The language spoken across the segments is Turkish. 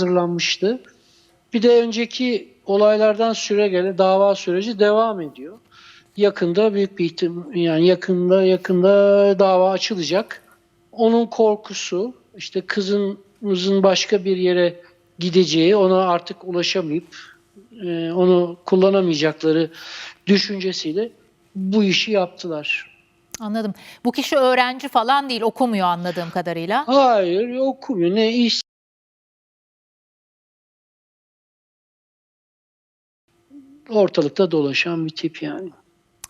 hazırlanmıştı. Bir de önceki olaylardan süre gele dava süreci devam ediyor. Yakında büyük bir ihtim yani yakında yakında dava açılacak. Onun korkusu işte kızımızın başka bir yere gideceği, ona artık ulaşamayıp e, onu kullanamayacakları düşüncesiyle bu işi yaptılar. Anladım. Bu kişi öğrenci falan değil, okumuyor anladığım kadarıyla. Hayır okumuyor. Ne iş ortalıkta dolaşan bir tip yani.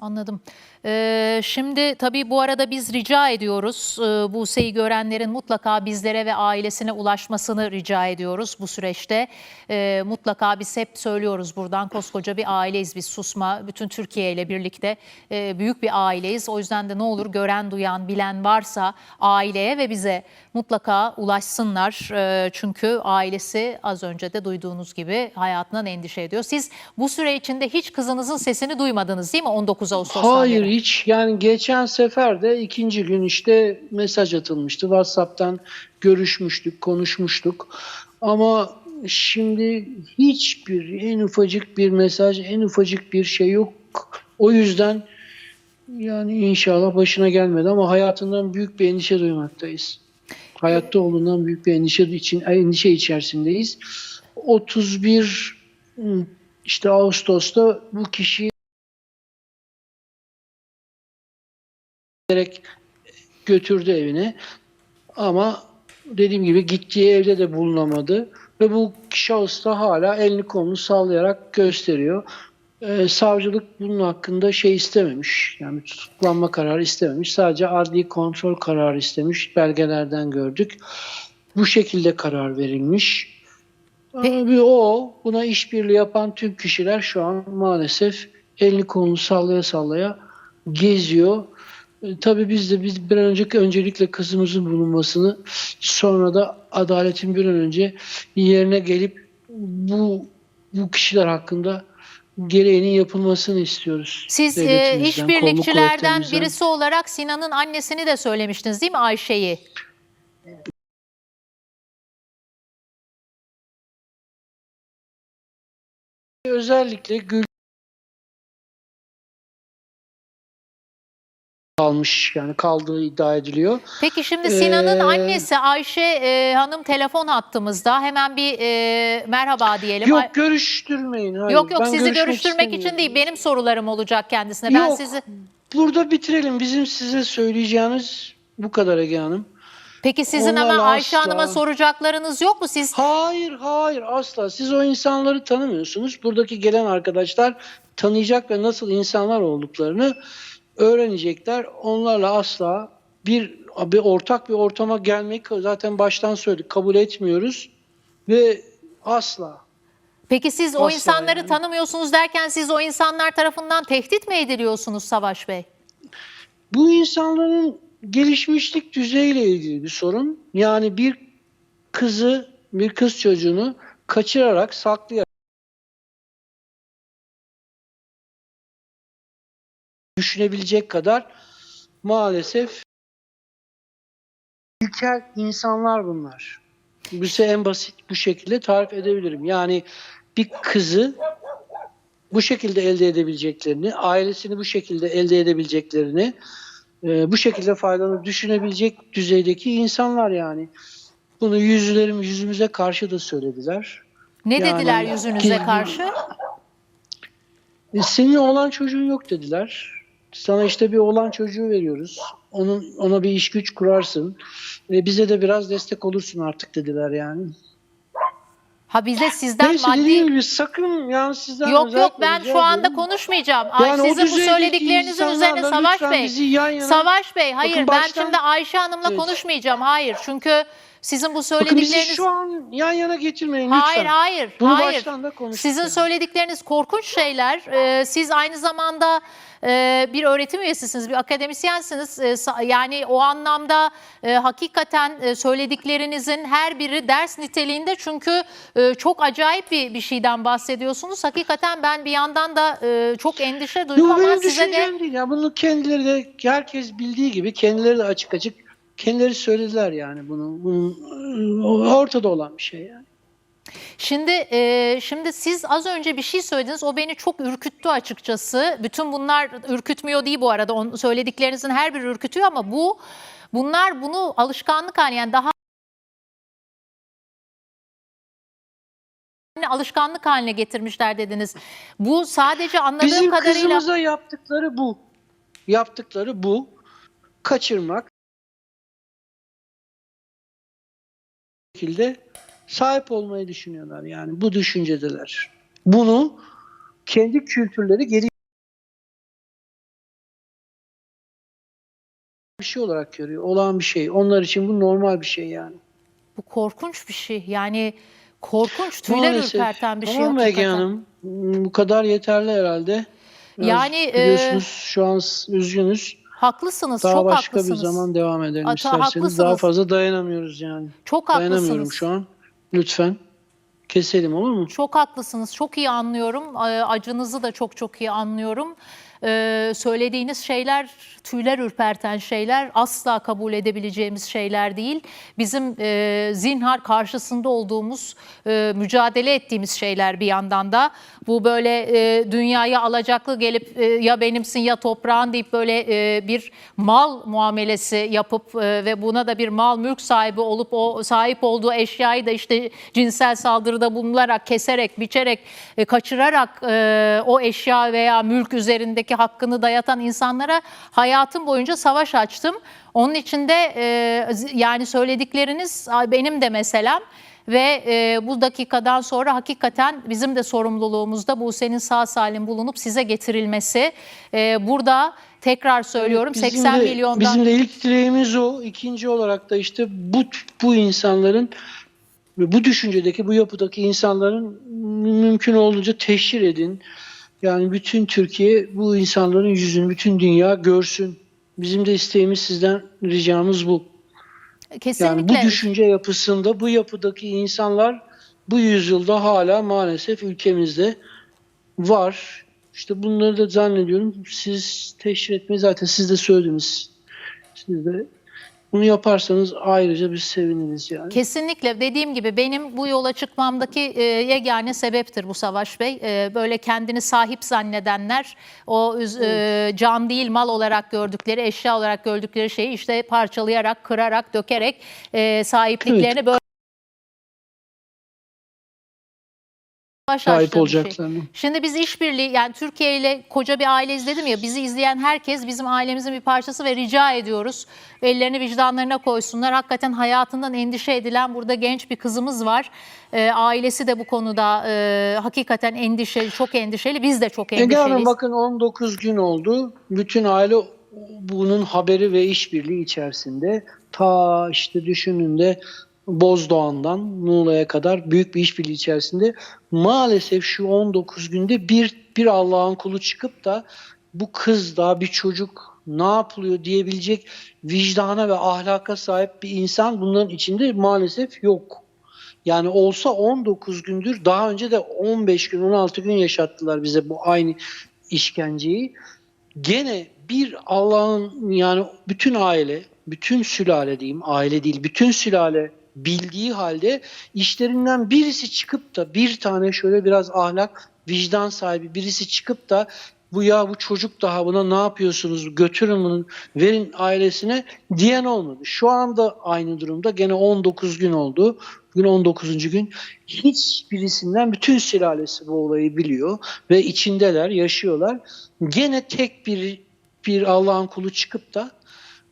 Anladım. Ee, şimdi tabii bu arada biz rica ediyoruz. Ee, Buse'yi görenlerin mutlaka bizlere ve ailesine ulaşmasını rica ediyoruz bu süreçte. Ee, mutlaka biz hep söylüyoruz buradan koskoca bir aileyiz biz susma. Bütün Türkiye ile birlikte e, büyük bir aileyiz. O yüzden de ne olur gören, duyan, bilen varsa aileye ve bize mutlaka ulaşsınlar. Ee, çünkü ailesi az önce de duyduğunuz gibi hayatından endişe ediyor. Siz bu süre içinde hiç kızınızın sesini duymadınız değil mi 19 Ağustos'tan Hayır beri? Hiç yani geçen sefer de ikinci gün işte mesaj atılmıştı. WhatsApp'tan görüşmüştük, konuşmuştuk. Ama şimdi hiçbir en ufacık bir mesaj, en ufacık bir şey yok. O yüzden yani inşallah başına gelmedi ama hayatından büyük bir endişe duymaktayız. Hayatta olduğundan büyük bir endişe için endişe içerisindeyiz. 31 işte Ağustos'ta bu kişi ederek götürdü evine. Ama dediğim gibi gittiği evde de bulunamadı. Ve bu şahıs da hala elini kolunu sallayarak gösteriyor. Ee, savcılık bunun hakkında şey istememiş. Yani tutuklanma kararı istememiş. Sadece adli kontrol kararı istemiş. Belgelerden gördük. Bu şekilde karar verilmiş. Abi o buna işbirliği yapan tüm kişiler şu an maalesef elini kolunu sallaya sallaya geziyor. E, Tabii biz de biz bir an önce öncelikle kızımızın bulunmasını sonra da adaletin bir an önce yerine gelip bu bu kişiler hakkında gereğinin yapılmasını istiyoruz. Siz e, işbirlikçilerden birisi olarak Sinan'ın annesini de söylemiştiniz değil mi Ayşe'yi? Özellikle Gül kalmış yani kaldığı iddia ediliyor. Peki şimdi Sinan'ın Ee, annesi Ayşe e, Hanım telefon hattımızda. Hemen bir e, merhaba diyelim. Yok görüştürmeyin. Hayır. yok yok Ben sizi görüştürmek için değil. Benim sorularım olacak kendisine. Ben Yok. sizi Burada bitirelim. Bizim size söyleyeceğiniz bu kadar Ege Hanım. Peki sizin ama Onlarla Ayşe asla- Hanım'a soracaklarınız yok mu? Siz Hayır hayır asla. Siz o insanları tanımıyorsunuz. Buradaki gelen arkadaşlar tanıyacak ve nasıl insanlar olduklarını öğrenecekler. Onlarla asla bir, bir ortak bir ortama gelmek zaten baştan söyledik. Kabul etmiyoruz ve asla. Peki siz o Asla insanları yani. tanımıyorsunuz derken siz o insanlar tarafından tehdit mi ediliyorsunuz Savaş Bey? Bu insanların gelişmişlik düzeyiyle ilgili bir sorun. Yani bir kızı, bir kız çocuğunu kaçırarak, saklayarak düşünebilecek kadar maalesef ilkel insanlar bunlar. Bu ise en basit bu şekilde tarif edebilirim. Yani bir kızı bu şekilde elde edebileceklerini, ailesini bu şekilde elde edebileceklerini, e, bu şekilde faydalanıp düşünebilecek düzeydeki insanlar yani. Bunu yüzlerim yüzümüze karşı da söylediler. Ne Yani dediler yüzünüze ki- karşı? E, senin oğlan çocuğun yok dediler. Sana işte bir oğlan çocuğu veriyoruz. Onun ona bir iş güç kurarsın. E, bize de biraz destek olursun artık dediler yani. Ha bize sizden Neyse maddi dediğim gibi sakın yani sizden Yok yok ben rica şu anda ediyorum. konuşmayacağım. Ay, Yani o sizin bu düzeydeki söylediklerinizin üzerine Savaş lütfen Bey. bizi yan yana- Savaş Bey hayır Bakın ben baştan- şimdi Ayşe Hanım'la Evet. konuşmayacağım. Hayır çünkü sizin bu Bakın bizi söyledikleriniz şu an yan yana getirmeyin lütfen. Hayır hayır Bunu hayır. baştan da konuştuk Sizin yani. söyledikleriniz korkunç şeyler. Ee, siz aynı zamanda e, bir öğretim üyesisiniz, bir akademisyensiniz. Sa- yani o anlamda e, hakikaten e, söylediklerinizin her biri ders niteliğinde çünkü e, çok acayip bir bir şeyden bahsediyorsunuz. Hakikaten ben bir yandan da e, çok endişe duydum Yok ama size de değil ya. Bunu kendileri de herkes bildiği gibi kendileri de açık açık kendileri söylediler yani bunu. Bunun e, ortada olan bir şey yani. Şimdi e, şimdi siz az önce bir şey söylediniz. O beni çok ürküttü açıkçası. Bütün bunlar ürkütmüyor değil bu arada. Onun söylediklerinizin her biri ürkütüyor ama bu bunlar bunu alışkanlık haline yani daha alışkanlık haline getirmişler dediniz. Bu sadece anladığım Bizim kadarıyla kızımıza yaptıkları bu. Yaptıkları bu. Kaçırmak. Şekilde sahip olmayı düşünüyorlar yani. Bu düşüncedeler. Bunu kendi kültürleri geri bir şey olarak görüyor. Olan bir şey. Onlar için bu normal bir şey yani. bu korkunç bir şey. Yani korkunç, tüyler Maalesef. ürperten bir şey. Tamam Ege. Hanım? Bu kadar yeterli herhalde. Biraz Yani, e, biliyorsunuz şu an üzgünüz. Haklısınız, Daha çok başka haklısınız. bir zaman devam edelim Ata, isterseniz. haklısınız. Daha fazla dayanamıyoruz yani. Çok Dayanamıyorum haklısınız. şu an. Lütfen keselim olur mu? Çok haklısınız. Çok iyi anlıyorum. Ee, Acınızı da çok çok iyi anlıyorum. Ee, söylediğiniz şeyler tüyler ürperten şeyler. Asla kabul edebileceğimiz şeyler değil. Bizim e, zinhar karşısında olduğumuz, e, mücadele ettiğimiz şeyler bir yandan da. Bu böyle e, dünyaya alacaklı gelip e, ya benimsin ya toprağın deyip böyle e, bir mal muamelesi yapıp e, ve buna da bir mal mülk sahibi olup o sahip olduğu eşyayı da işte cinsel saldırıda bulunularak, keserek, biçerek, e, kaçırarak e, o eşya veya mülk üzerindeki hakkını dayatan insanlara hayatım boyunca savaş açtım. Onun için de e, yani söyledikleriniz benim de meselem. Ve e, bu dakikadan sonra hakikaten bizim de sorumluluğumuzda Buse'nin sağ salim bulunup size getirilmesi. E, burada tekrar söylüyorum Bizim 80 de- milyondan Bizim de ilk dileğimiz o. İkinci olarak da işte bu bu insanların bu düşüncedeki, bu yapıdaki insanların mümkün olduğunca teşhir edin. Yani bütün Türkiye bu insanların yüzünü, bütün dünya görsün. Bizim de isteğimiz sizden ricamız bu. kesinlikle Yani bu düşünce yapısında, bu yapıdaki insanlar bu yüzyılda hala maalesef ülkemizde var. İşte bunları da zannediyorum siz teşhir etmeyi zaten siz de söylediniz. Siz de bunu yaparsanız ayrıca biz seviniriz yani. Kesinlikle dediğim gibi benim bu yola çıkmamdaki e, yegane sebeptir bu Savaş Bey. E, böyle kendini sahip zannedenler o e, can değil mal olarak gördükleri, eşya olarak gördükleri şeyi işte parçalayarak, kırarak, dökerek e, sahipliklerini böyle Sahip şey. olacaklarını. Şimdi biz işbirliği yani Türkiye ile koca bir aile izledim ya bizi izleyen herkes bizim ailemizin bir parçası ve rica ediyoruz. Ellerini vicdanlarına koysunlar. Hakikaten hayatından endişe edilen burada genç bir kızımız var. Ee, ailesi de bu konuda e, hakikaten endişeli, çok endişeli. Biz de çok Ege endişeliyiz. Hanım bakın 19 gün oldu. Bütün aile bunun haberi ve işbirliği içerisinde. Ta işte düşünün de Bozdoğan'dan Muğla'ya kadar büyük bir işbirliği içerisinde. Maalesef şu 19 günde bir, bir Allah'ın kulu çıkıp da bu kız daha bir çocuk ne yapılıyor diyebilecek vicdana ve ahlaka sahip bir insan bunların içinde maalesef yok. Yani olsa 19 gündür daha önce de 15 gün 16 gün yaşattılar bize bu aynı işkenceyi. Gene bir Allah'ın yani bütün aile, bütün sülale diyeyim, aile değil, bütün sülale bildiği halde işlerinden birisi çıkıp da bir tane şöyle biraz ahlak, vicdan sahibi birisi çıkıp da bu ya bu çocuk daha buna ne yapıyorsunuz götürün bunu verin ailesine diyen olmadı. Şu anda aynı durumda gene 19 gün oldu. Bugün 19. gün. Hiçbirisinden bütün sülalesi bu olayı biliyor ve içindeler, yaşıyorlar. Gene tek bir bir Allah'ın kulu çıkıp da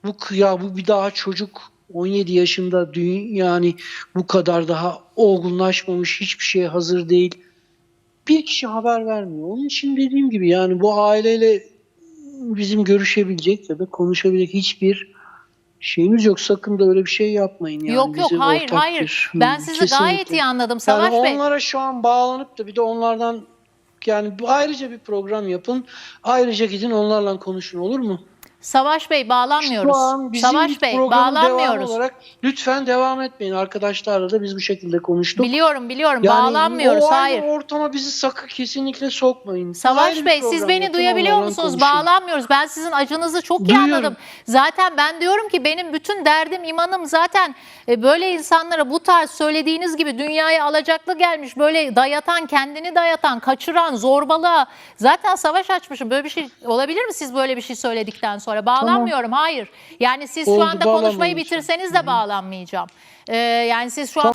bu ya bu bir daha çocuk 17 yaşında dünya yani bu kadar daha olgunlaşmamış hiçbir şeye hazır değil. Bir kişi haber vermiyor. Onun için dediğim gibi yani bu aileyle bizim görüşebilecek ya da konuşabilecek hiçbir şeyimiz yok. Sakın da öyle bir şey yapmayın. Yani yok yok hayır hayır. bir- Ben sizi kesinlikle. gayet iyi anladım Savaş yani Bey. onlara şu an bağlanıp da bir de onlardan yani ayrıca bir program yapın. Ayrıca gidin onlarla konuşun olur mu? Savaş Bey bağlanmıyoruz. Şu an bizim Savaş Bey bağlanmıyoruz. olarak lütfen devam etmeyin. Arkadaşlarla da biz bu şekilde konuştuk. Biliyorum biliyorum Yani bağlanmıyoruz. o Hayır. ortama bizi sakın kesinlikle sokmayın. Savaş Ayrı Bey siz beni duyabiliyor musunuz? Bağlanmıyoruz. Ben sizin acınızı çok iyi Duyuyorum. anladım. Zaten ben diyorum ki benim bütün derdim imanım zaten e, böyle insanlara bu tarz söylediğiniz gibi dünyaya alacaklı gelmiş böyle dayatan kendini dayatan kaçıran zorbalığa zaten savaş açmışım. Böyle bir şey olabilir mi siz böyle bir şey söyledikten sonra? Bağlanmıyorum hayır. Yani siz şu Oldu, anda konuşmayı bitirseniz de bağlanmayacağım. Ee, yani siz şu an